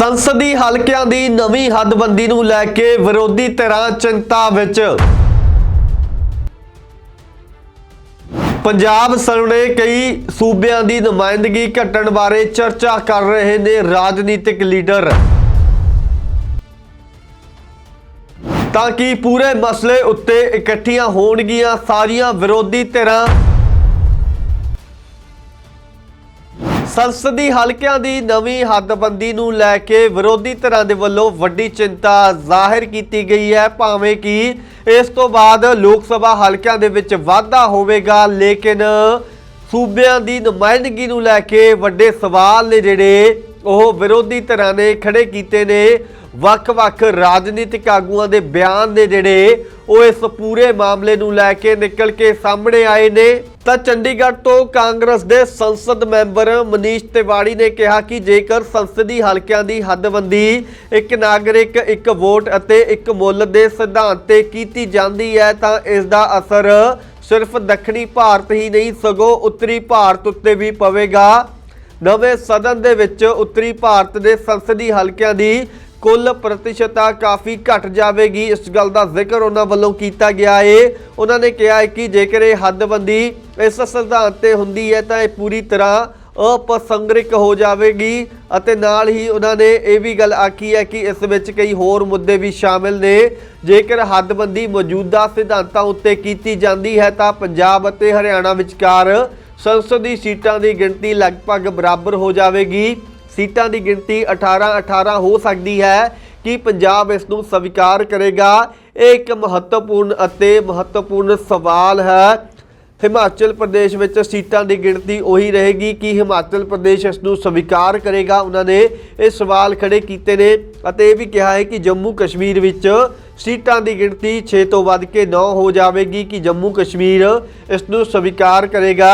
ਸੰਸਦੀ ਹਲਕਿਆਂ ਦੀ ਨਵੀਂ ਹੱਦਬੰਦੀ ਨੂੰ ਲੈ ਕੇ ਵਿਰੋਧੀ ਧਿਰਾਂ ਚਿੰਤਾ ਵਿੱਚ। ਪੰਜਾਬ ਸਾਹਮਣੇ ਕਈ ਸੂਬਿਆਂ ਦੀ ਨੁਮਾਇੰਦਗੀ ਘਟਣ ਬਾਰੇ ਚਰਚਾ ਕਰ ਰਹੇ ਨੇ ਰਾਜਨੀਤਿਕ ਲੀਡਰ। ਤਾਂ ਕਿ ਪੂਰੇ ਮਸਲੇ ਉੱਤੇ ਇਕੱਠੀਆਂ ਹੋਣਗੀਆਂ ਸਾਰੀਆਂ ਵਿਰੋਧੀ ਧਿਰਾਂ ਸੰਸਦੀ ਹਲਕਿਆਂ ਦੀ ਨਵੀਂ ਹੱਦਬੰਦੀ ਨੂੰ ਲੈ ਕੇ ਵਿਰੋਧੀ ਧਿਰਾਂ ਦੇ ਵੱਲੋਂ ਵੱਡੀ ਚਿੰਤਾ ਜ਼ਾਹਿਰ ਕੀਤੀ ਗਈ ਹੈ। ਭਾਵੇਂ ਕਿ ਇਸ ਤੋਂ ਬਾਅਦ ਲੋਕ ਸਭਾ ਹਲਕਿਆਂ ਦੇ ਵਿੱਚ ਵਾਧਾ ਹੋਵੇਗਾ, ਲੇਕਿਨ ਸੂਬਿਆਂ ਦੀ ਨੁਮਾਇੰਦਗੀ ਨੂੰ ਲੈ ਕੇ ਵੱਡੇ ਸਵਾਲ ਨੇ ਜਿਹੜੇ ਉਹ ਵਿਰੋਧੀ ਧਿਰਾਂ ਨੇ ਖੜੇ ਕੀਤੇ ਨੇ। ਵੱਖ-ਵੱਖ ਰਾਜਨੀਤਿਕ ਆਗੂਆਂ ਦੇ ਬਿਆਨ ਨੇ ਜਿਹੜੇ ਉਹ ਇਸ ਪੂਰੇ ਮਾਮਲੇ ਨੂੰ ਲੈ ਕੇ ਨਿਕਲ ਕੇ ਸਾਹਮਣੇ ਆਏ ਨੇ। ਤਾਂ ਚੰਡੀਗੜ੍ਹ ਤੋਂ ਕਾਂਗਰਸ ਦੇ ਸੰਸਦ ਮੈਂਬਰ ਮਨੀਸ਼ ਤਿਵਾੜੀ ਨੇ ਕਿਹਾ ਕਿ ਜੇਕਰ ਸੰਸਦੀ ਹਲਕਿਆਂ ਦੀ ਹੱਦਬੰਦੀ ਇੱਕ ਨਾਗਰਿਕ, ਇੱਕ ਵੋਟ ਅਤੇ ਇੱਕ ਮੁੱਲ ਦੇ ਸਿਧਾਂਤ ਤੇ ਕੀਤੀ ਜਾਂਦੀ ਹੈ, ਤਾਂ ਇਸ ਦਾ ਅਸਰ ਸਿਰਫ ਦੱਖਣੀ ਭਾਰਤ ਹੀ ਨਹੀਂ, ਸਗੋਂ ਉੱਤਰੀ ਭਾਰਤ ਉੱਤੇ ਵੀ ਪਵੇਗਾ। ਨਵੇਂ ਸਦਨ ਦੇ ਵਿੱਚ ਉੱਤਰੀ ਭਾਰਤ ਦੇ ਸੰਸਦੀ ਹਲਕਿਆਂ ਦੀ ਕੁੱਲ ਪ੍ਰਤੀਸ਼ਤਾ ਕਾਫੀ ਘਟ ਜਾਵੇਗੀ। ਇਸ ਗੱਲ ਦਾ ਜ਼ਿਕਰ ਉਹਨਾਂ ਵੱਲੋਂ ਕੀਤਾ ਗਿਆ ਹੈ ਉਹਨਾਂ ਨੇ ਕਿਹਾ ਹੈ ਕਿ ਜੇਕਰ ਇਹ ਹੱਦਬੰਦੀ ਇਸ ਸਿਧਾਂਤ ਤੇ ਹੁੰਦੀ ਹੈ, ਤਾਂ ਇਹ ਪੂਰੀ ਤਰ੍ਹਾਂ ਅਪਸੰਗਰਿਕ ਹੋ ਜਾਵੇਗੀ ਅਤੇ ਨਾਲ ਹੀ ਉਹਨਾਂ ਨੇ ਇਹ ਵੀ ਗੱਲ ਆਖੀ ਹੈ ਕਿ ਇਸ ਵਿੱਚ ਕਈ ਹੋਰ ਮੁੱਦੇ ਵੀ ਸ਼ਾਮਿਲ ਨੇ। ਜੇਕਰ ਹੱਦਬੰਦੀ ਮੌਜੂਦਾ ਸਿਧਾਂਤਾਂ ਉੱਤੇ ਕੀਤੀ ਜਾਂਦੀ ਹੈ, ਤਾਂ ਪੰਜਾਬ ਅਤੇ ਹਰਿਆਣਾ ਵਿਚਕਾਰ ਸੰਸਦੀ ਸੀਟਾਂ ਦੀ ਗਿਣਤੀ ਲਗਭਗ ਬਰਾਬਰ ਹੋ ਜਾਵੇਗੀ। ਸੀਟਾਂ ਦੀ ਗਿਣਤੀ 18 18 ਹੋ ਸਕਦੀ ਹੈ ਕਿ ਪੰਜਾਬ ਇਸ ਨੂੰ ਸਵੀਕਾਰ ਕਰੇਗਾ। ਇਹ ਇੱਕ ਮਹੱਤਵਪੂਰਨ ਅਤੇ ਮਹੱਤਵਪੂਰਨ ਸਵਾਲ ਹੈ। ਹਿਮਾਚਲ ਪ੍ਰਦੇਸ਼ ਵਿੱਚ ਸੀਟਾਂ ਦੀ ਗਿਣਤੀ ਉਹੀ ਰਹੇਗੀ ਕਿ ਹਿਮਾਚਲ ਪ੍ਰਦੇਸ਼ ਇਸ ਨੂੰ ਸਵੀਕਾਰ ਕਰੇਗਾ। ਉਹਨਾਂ ਨੇ ਇਹ ਸਵਾਲ ਖੜੇ ਕੀਤੇ ਨੇ ਅਤੇ ਇਹ ਵੀ ਕਿਹਾ ਹੈ ਕਿ ਜੰਮੂ ਕਸ਼ਮੀਰ ਵਿੱਚ ਸੀਟਾਂ ਦੀ ਗਿਣਤੀ 6 ਤੋਂ ਵੱਧ ਕੇ 9 ਹੋ ਜਾਵੇਗੀ ਕਿ ਜੰਮੂ ਕਸ਼ਮੀਰ ਇਸ ਨੂੰ ਸਵੀਕਾਰ ਕਰੇਗਾ।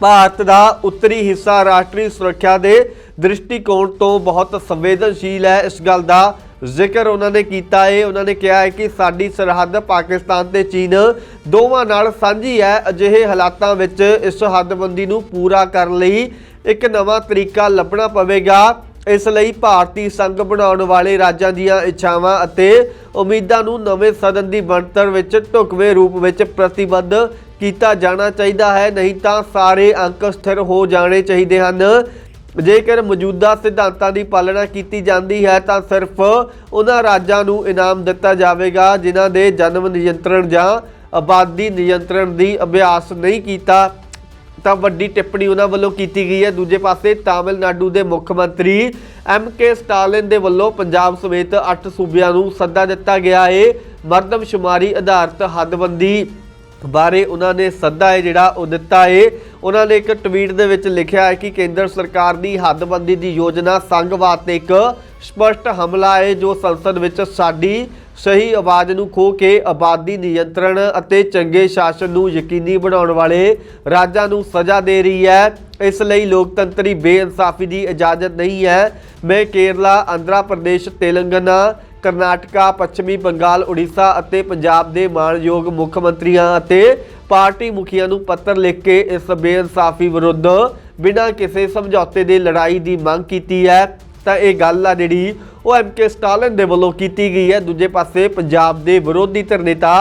ਭਾਰਤ ਦਾ ਉੱਤਰੀ ਹਿੱਸਾ ਰਾਸ਼ਟਰੀ ਸੁਰੱਖਿਆ ਦੇ ਦ੍ਰਿਸ਼ਟੀਕੋਣ ਤੋਂ ਬਹੁਤ ਸੰਵੇਦਨਸ਼ੀਲ ਹੈ। ਇਸ ਗੱਲ ਦਾ ਜ਼ਿਕਰ ਉਹਨਾਂ ਨੇ ਕੀਤਾ ਹੈ ਉਹਨਾਂ ਨੇ ਕਿਹਾ ਹੈ ਕਿ ਸਾਡੀ ਸਰਹੱਦ ਪਾਕਿਸਤਾਨ ਤੇ ਚੀਨ ਦੋਵਾਂ ਨਾਲ ਸਾਂਝੀ ਹੈ। ਅਜਿਹੇ ਹਾਲਾਤਾਂ ਵਿੱਚ ਇਸ ਹੱਦਬੰਦੀ ਨੂੰ ਪੂਰਾ ਕਰਨ ਲਈ ਇੱਕ ਨਵਾਂ ਤਰੀਕਾ ਲੱਭਣਾ ਪਵੇਗਾ। ਇਸ ਲਈ ਭਾਰਤੀ ਸੰਘ ਬਣਾਉਣ ਵਾਲੇ ਰਾਜਾਂ ਦੀਆਂ ਇੱਛਾਵਾਂ ਅਤੇ ਉਮੀਦਾਂ ਨੂੰ ਨਵੇਂ ਸਦਨ ਦੀ ਬਣਤਰ ਵਿੱਚ ਢੁਕਵੇਂ ਰੂਪ ਵਿੱਚ ਪ੍ਰਤੀਬੱਧ ਕੀਤਾ ਜਾਣਾ ਚਾਹੀਦਾ ਹੈ, ਨਹੀਂ ਤਾਂ ਸਾਰੇ ਅੰਕ ਸਥਿਰ ਹੋ ਜਾਣੇ ਚਾਹੀਦੇ ਹਨ। ਜੇਕਰ ਮੌਜੂਦਾ ਸਿਧਾਂਤਾਂ ਦੀ ਪਾਲਣਾ ਕੀਤੀ ਜਾਂਦੀ ਹੈ, ਤਾਂ ਸਿਰਫ ਉਹਨਾਂ ਰਾਜਾਂ ਨੂੰ ਇਨਾਮ ਦਿੱਤਾ ਜਾਵੇਗਾ, ਜਿਨ੍ਹਾਂ ਦੇ ਜਨਮ ਨਿਯੰਤਰਣ ਜਾਂ ਆਬਾਦੀ ਨਿਯੰਤਰਣ ਦੀ ਅਭਿਆਸ ਨਹੀਂ ਕੀਤਾ। ਤਾਂ ਵੱਡੀ ਟਿੱਪਣੀ ਉਹਨਾਂ ਵੱਲੋਂ ਕੀਤੀ ਗਈ ਹੈ। ਦੂਜੇ ਪਾਸੇ ਤਾਮਿਲਨਾਡੂ ਦੇ ਮੁੱਖ ਮੰਤਰੀ ਐਮ ਕੇ ਸਟਾਲਿਨ ਦੇ ਵੱਲੋਂ ਪੰਜਾਬ ਸਮੇਤ 8 ਸੂਬਿਆਂ ਨੂੰ ਸੱਦਾ ਦਿੱਤਾ ਗਿਆ ਹੈ। ਮਰਦਮਸ਼ੁਮਾਰੀ ਆਧਾਰਿਤ ਹੱਦਬੰਦੀ ਬਾਰੇ ਉਹਨਾਂ ਨੇ ਸੱਦਾ ਹੈ, ਜਿਹੜਾ ਉਹ ਦਿੱਤਾ ਹੈ। ਉਹਨਾਂ ਨੇ ਇੱਕ ਟਵੀਟ ਦੇ ਵਿੱਚ ਲਿਖਿਆ ਹੈ ਕਿ ਕੇਂਦਰ ਸਰਕਾਰ ਦੀ ਹੱਦਬੰਦੀ ਦੀ ਯੋਜਨਾ ਸੰਘਵਾਦ ਤੇ ਇੱਕ ਸਪਸ਼ਟ ਹਮਲਾ ਹੈ, ਜੋ ਸੰਸਦ ਵਿੱਚ ਸਾਡੀ ਸਹੀ ਆਵਾਜ਼ ਨੂੰ ਖੋ ਕੇ ਆਬਾਦੀ ਨਿਯੰਤਰਣ ਅਤੇ ਚੰਗੇ ਸ਼ਾਸਨ ਨੂੰ ਯਕੀਨੀ ਬਣਾਉਣ ਵਾਲੇ ਰਾਜਾਂ ਨੂੰ ਸਜ਼ਾ ਦੇ ਰਹੀ ਹੈ। ਇਸ ਲਈ ਲੋਕਤੰਤਰੀ ਬੇਇਨਸਾਫੀ ਦੀ ਇਜਾਜ਼ਤ ਨਹੀਂ ਹੈ। ਮੈਂ ਕੇਰਲਾ, ਆਂਧਰਾ ਪ੍ਰਦੇਸ਼, ਤੇਲੰਗਾਨਾ ਕਰਨਾਟਕਾ, ਪੱਛਮੀ ਬੰਗਾਲ, ਉੜੀਸਾ ਅਤੇ ਪੰਜਾਬ ਦੇ ਮਾਣਯੋਗ ਮੁੱਖ ਮੰਤਰੀਆਂ ਅਤੇ ਪਾਰਟੀ ਮੁਖੀਆਂ ਨੂੰ ਪੱਤਰ ਲਿਖ ਕੇ ਇਸ ਬੇਇਨਸਾਫੀ ਵਿਰੁੱਧ ਬਿਨਾਂ ਕਿਸੇ ਸਮਝੌਤੇ ਦੇ ਲੜਾਈ ਦੀ ਮੰਗ ਕੀਤੀ ਹੈ। ਤਾਂ ਇਹ ਗੱਲ ਆ ਜਿਹੜੀ ਉਹ ਐਮਕੇ ਸਟਾਲਿਨ ਦੇ ਵੱਲੋਂ ਕੀਤੀ ਗਈ ਹੈ। ਦੂਜੇ ਪਾਸੇ ਪੰਜਾਬ ਦੇ ਵਿਰੋਧੀ ਧਿਰ ਨੇਤਾ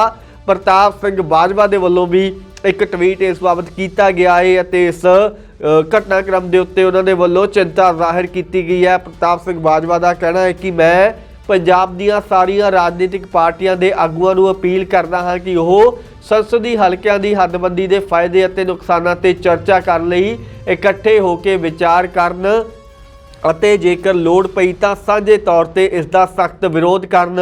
ਪ੍ਰਤਾਪ ਸਿੰਘ ਬਾਜਵਾ ਦੇ ਵੱਲੋਂ ਵੀ ਇੱਕ ਟਵੀਟ ਇਸ ਬਾਬਤ ਕੀਤਾ ਗਿਆ ਹੈ ਅਤੇ ਇਸ ਘਟਨਾਕ੍ਰਮ ਦੇ ਉੱਤੇ ਉਹਨਾਂ ਦੇ ਵੱਲੋਂ ਚਿੰਤਾ ਜ਼ਾਹਿਰ ਕੀਤੀ ਗਈ ਹੈ। ਪ੍ਰਤਾਪ ਸਿੰਘ ਬਾਜਵਾ ਦਾ ਕਹਿਣਾ ਹੈ ਕਿ ਮੈਂ ਪੰਜਾਬ ਦੀਆਂ ਸਾਰੀਆਂ ਰਾਜਨੀਤਿਕ ਪਾਰਟੀਆਂ ਦੇ ਆਗੂਆਂ ਨੂੰ ਅਪੀਲ ਕਰਦਾ ਹਾਂ ਕਿ ਉਹ ਸੰਸਦੀ ਹਲਕਿਆਂ ਦੀ ਹੱਦਬੰਦੀ ਦੇ ਫਾਇਦੇ ਅਤੇ ਨੁਕਸਾਨਾਂ ਤੇ ਚਰਚਾ ਕਰਨ ਲਈ ਇਕੱਠੇ ਹੋ ਕੇ ਵਿਚਾਰ ਕਰਨ ਅਤੇ ਜੇਕਰ ਲੋੜ ਪਈ ਤਾਂ ਸਾਂਝੇ ਤੌਰ ਤੇ ਇਸ ਦਾ ਸਖਤ ਵਿਰੋਧ ਕਰਨ।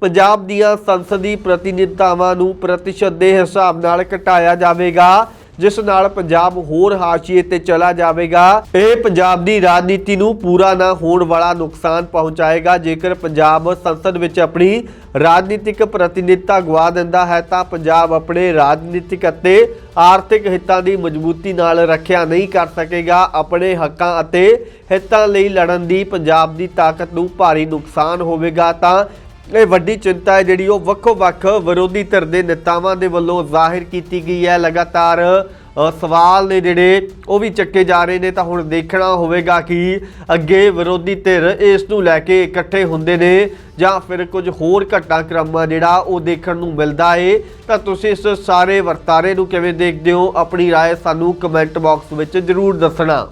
ਪੰਜਾਬ ਦੀਆਂ ਸੰਸਦੀ ਪ੍ਰਤੀਨਿਧਤਾਵਾਂ ਨੂੰ ਪ੍ਰਤੀਸ਼ਤ ਦੇ ਹਿਸਾਬ ਨਾਲ ਘਟਾਇਆ ਜਾਵੇਗਾ। ਜਿਸ ਨਾਲ ਪੰਜਾਬ ਹੋਰ ਹਾਸ਼ੀਏ ਤੇ ਚਲਾ ਜਾਵੇਗਾ। ਇਹ ਪੰਜਾਬ ਦੀ ਰਾਜਨੀਤੀ ਨੂੰ ਪੂਰਾ ਨਾ ਹੋਣ ਵਾਲਾ ਨੁਕਸਾਨ ਪਹੁੰਚਾਏਗਾ। ਜੇਕਰ ਪੰਜਾਬ ਸੰਸਦ ਵਿੱਚ ਆਪਣੀ ਰਾਜਨੀਤਿਕ ਪ੍ਰਤੀਨਿਧਤਾ ਗਵਾ ਦਿੰਦਾ ਹੈ, ਤਾਂ ਪੰਜਾਬ ਆਪਣੇ ਰਾਜਨੀਤਿਕ ਅਤੇ ਆਰਥਿਕ ਹਿੱਤਾਂ ਦੀ ਮਜ਼ਬੂਤੀ ਨਾਲ ਰੱਖਿਆ ਨਹੀਂ ਕਰ ਸਕੇਗਾ। ਆਪਣੇ ਹੱਕਾਂ ਅਤੇ ਹਿੱਤਾਂ ਲਈ ਲੜਨ ਦੀ ਪੰਜਾਬ ਦੀ ਤਾਕਤ ਨੂੰ ਭਾਰੀ ਨੁਕਸਾਨ ਹੋਵੇਗਾ, ਤਾਂ ਇਹ ਵੱਡੀ ਚਿੰਤਾ ਹੈ ਜਿਹੜੀ ਉਹ ਵੱਖੋ ਵੱਖ ਵਿਰੋਧੀ ਧਿਰ ਦੇ ਨੇਤਾਵਾਂ ਦੇ ਵੱਲੋਂ ਜ਼ਾਹਿਰ ਕੀਤੀ ਗਈ ਹੈ ਲਗਾਤਾਰ ਅ, ਸਵਾਲ ਨੇ ਜਿਹੜੇ ਉਹ ਵੀ ਚੱਕੇ ਜਾ ਰਹੇ ਨੇ ਤਾਂ ਹੁਣ ਦੇਖਣਾ ਹੋਵੇਗਾ ਕਿ ਅੱਗੇ ਵਿਰੋਧੀ ਧਿਰ ਇਸ ਨੂੰ ਲੈ ਕੇ ਇਕੱਠੇ ਹੁੰਦੇ ਨੇ ਜਾਂ ਫਿਰ ਕੁਝ ਹੋਰ ਘਟਨਾਕ੍ਰਮ ਜਿਹੜਾ ਉਹ ਦੇਖਣ ਨੂੰ ਮਿਲਦਾ ਏ ਤਾਂ ਤੁਸੀਂ ਇਸ ਸਾਰੇ ਵਰਤਾਰੇ ਨੂੰ ਕਿਵੇਂ ਦੇਖਦੇ ਹੋ ਆਪਣੀ رائے ਸਾਨੂੰ ਕਮੈਂਟ ਬਾਕਸ ਵਿੱਚ ਜ਼ਰੂਰ ਦੱਸਣਾ